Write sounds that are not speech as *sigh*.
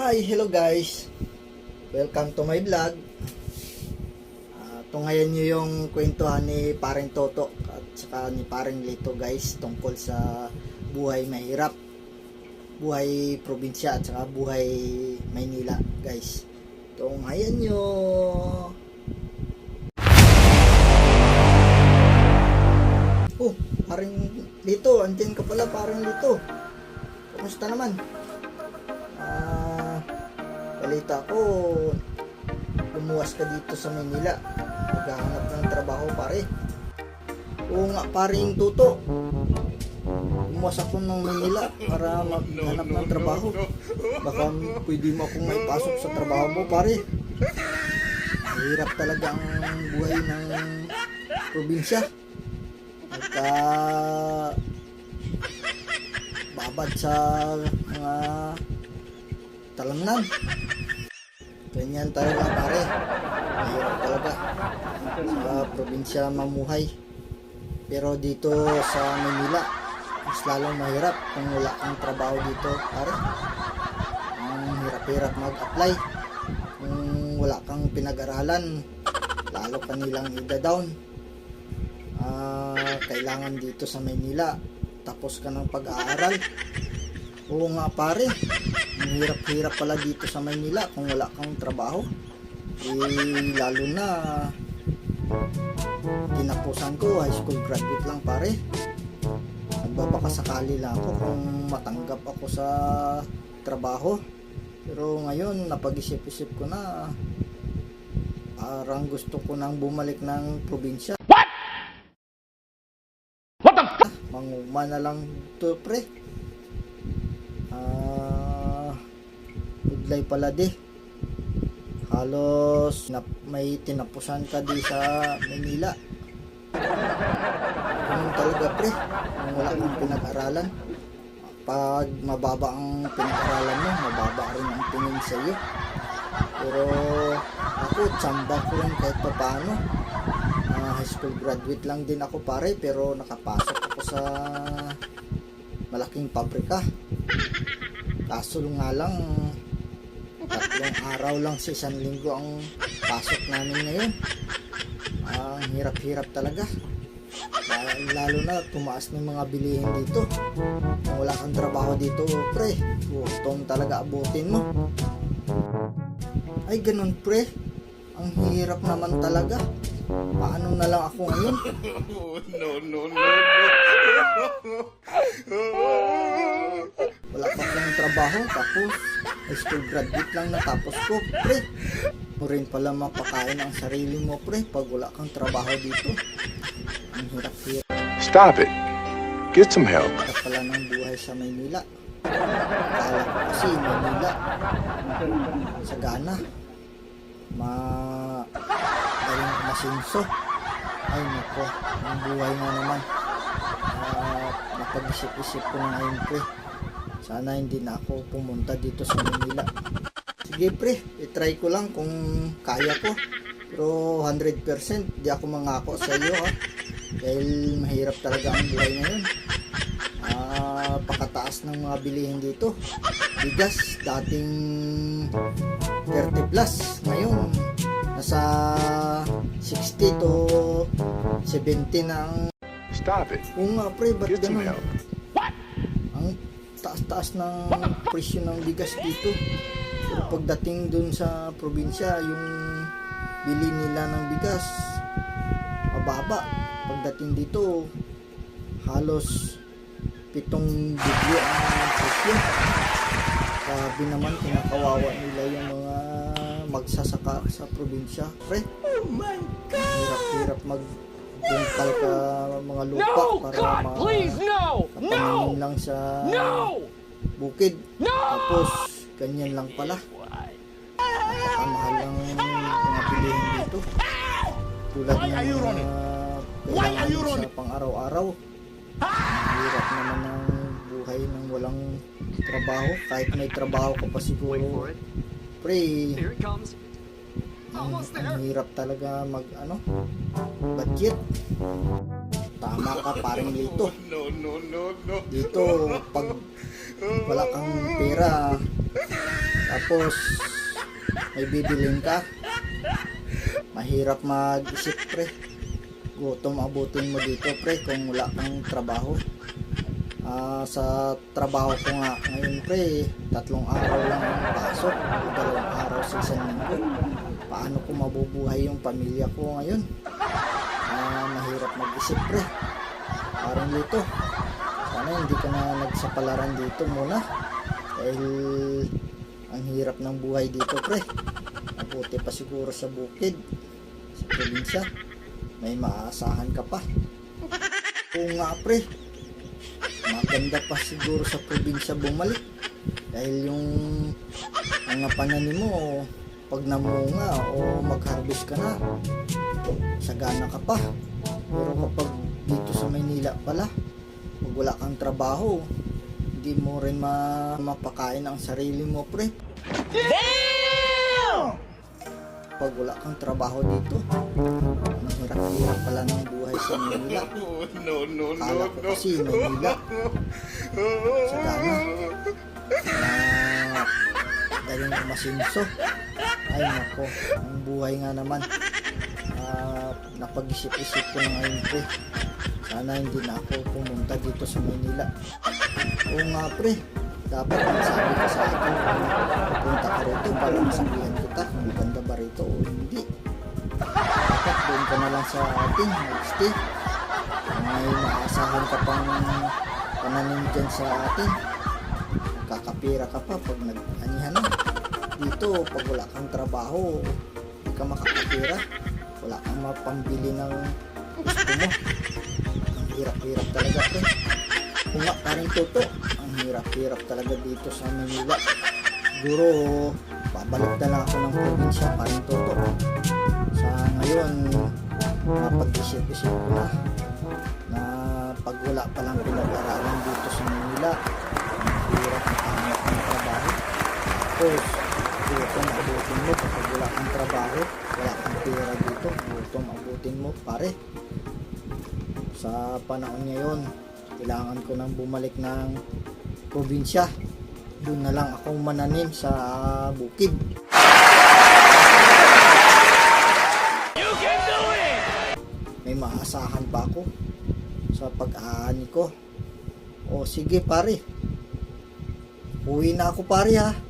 Hi, hello guys. Welcome to my vlog. Uh, tungayan nyo yung kwentuhan ni Paring Toto at saka ni Paring Lito guys tungkol sa buhay mahirap. Buhay probinsya at saka buhay Maynila guys. Tunghayan nyo. Oh, Paring Lito, andyan ka pala Paring Lito. Kumusta naman? Ah, balita ko, lumuwas ka dito sa Manila. Naghahanap ng trabaho pare. Oo nga paring tuto. Lumuwas ako ng Manila para maghanap ng trabaho. Baka pwede mo akong may pasok sa trabaho mo pare. Mahirap talaga ang buhay ng probinsya. Nagka babad sa mga talamnan. Ganyan talaga pare. Mahirap talaga sa probinsya mamuhay. Pero dito sa Manila, mas lalong mahirap kung wala kang trabaho dito pare. Ang hirap-hirap mag-apply. Kung wala kang pinag-aralan, lalo ka nilang ida-down. Ah, kailangan dito sa Manila tapos ka ng pag-aaral. Oo nga pare, ang hirap-hirap pala dito sa Maynila kung wala kang trabaho. Eh, lalo na tinapusan ko, high school graduate lang pare. Nagbabaka sakali lang ako kung matanggap ako sa trabaho. Pero ngayon, napag-isip-isip ko na parang gusto ko nang bumalik ng probinsya. manguma na lang to pre ah budlay pala di. Halos na, may tinapusan ka di sa Manila. Ganun talaga pre. Kung wala kang pinag-aralan. Pag mababa ang pinag-aralan mo mababa rin ang tingin sa iyo pero ako tsamba ko rin kahit pa paano Ah, high school graduate lang din ako pare pero nakapasok ako sa malaking pabrika. Kaso nga lang tatlong araw lang sa isang linggo ang pasok namin ngayon. Ah, ang hirap-hirap talaga. Lalo, lalo na tumaas ng mga bilihin dito. Kung wala kang trabaho dito pre. Gutom talaga abutin mo. Ay ganun pre. Ang hirap naman talaga. Paano na lang ako ngayon? No, no, no, wala pa akong trabaho tapos high school graduate lang natapos ko pre. Mo rin pala mapakain ang sarili mo pre pag wala kang trabaho dito. Ang hirap hirap Stop it. Get some help. pala ng buhay sa Maynila. Akala ko kasi Maynila sagana ma galing masinso. Ay nako. Ang buhay nga naman. Uh, napag-isip-isip ko na ngayon pre sana hindi na ako pumunta dito sa Manila. Sige pre itry ko lang kung kaya ko. Pero 100% di ako mangako sa iyo ha? Dahil mahirap talaga ang buhay ngayon. Ah pakataas ng mga bilihin dito. Bigas dating 30 plus. Ngayon nasa 60 to 70 na ang Stop it. Oo nga pre, ba't Get ganun? Taas-taas ng presyo ng bigas dito. Pero pagdating dun sa probinsya, yung bili nila ng bigas, mababa. Pagdating dito, halos pitong bigyo ang presyo. Sabi naman, kinakawawa nila yung mga magsasaka sa probinsya. Pre, Oh my God! hirap-hirap mag bungkal ka mga lupa No! para God, ma- please, no! No! lang sa No! bukid. No! Tapos, ganyan lang pala. Napakamahal lang mga bilihin dito. Tulad ng are you kailangan sa pang-araw-araw. Ang Hirap naman ng buhay ng walang trabaho. Kahit may trabaho ka pa siguro. Pre, Here it comes. ang, hirap talaga mag ano budget tama ka parang dito No, no, no, no. dito pag wala kang pera tapos may bibilin ka. Mahirap mag-isip, pre. Gutom abutin mo dito, pre, kung wala kang trabaho. Ah, sa trabaho ko nga ngayon, pre, tatlong araw lang ang pasok, dalawang araw sa isang linggo. Paano ko mabubuhay yung pamilya ko ngayon? Ah, mahirap mag-isip, pre. Parang dito. Sana hindi ka na nagsapalaran dito muna. Dahil ang hirap ng buhay dito, pre. Mabuti pa siguro sa bukid, sa probinsya. May maaasahan ka pa. Oo nga, pre. Maganda pa siguro sa probinsya bumalik. Dahil yung mga pananim mo, pag namunga o mag-harvest ka na, sagana ka pa. Pero kapag dito sa Maynila pala, pag wala kang trabaho, hindi mo rin ma mapakain ang sarili mo, pre. Pag wala kang trabaho dito, ang hirap-hirap pala ng buhay sa Manila. *laughs* Oh, no, no, Kala ko kasi Manila, sagana, *laughs* na galing umasinso. Ay nako, ang buhay nga naman. Ah, napag-isip-isip ko na ngayon, pre. Sana hindi na ako pumunta dito sa Manila. Oo nga, pre. Dapat magsabi ka sa akin kung pupunta ka rito para masabihan kita kung maganda ba rito o hindi. Dapat doon ka na lang sa atin, magstay. May maasahan ka pang pananim dyan sa atin. Kakapira ka pa pag nag-anihan na. Dito, pag wala kang trabaho, hindi ka makakapira. Wala kang mapambili ng gusto mo. Ang hirap-hirap talaga, pre. Kung nga, parang toto. Ang hirap-hirap talaga dito sa Manila. Siguro, babalik na lang ako ng probinsya, parang toto. Sa ngayon, napag-isip-isip ko na na pag wala pa lang pinag-aralan dito sa Manila, hirap Tapos, gutom abutin mo kapag wala kang trabaho, wala kang pera dito, gutom abutin mo, pare. Sa panahon ngayon, kailangan ko nang bumalik ng probinsya. Doon na lang ako mananim sa bukid. You can do it! may maasahan pa ako sa pag-aani ko. O sige pare. Uwi na ako pare ha.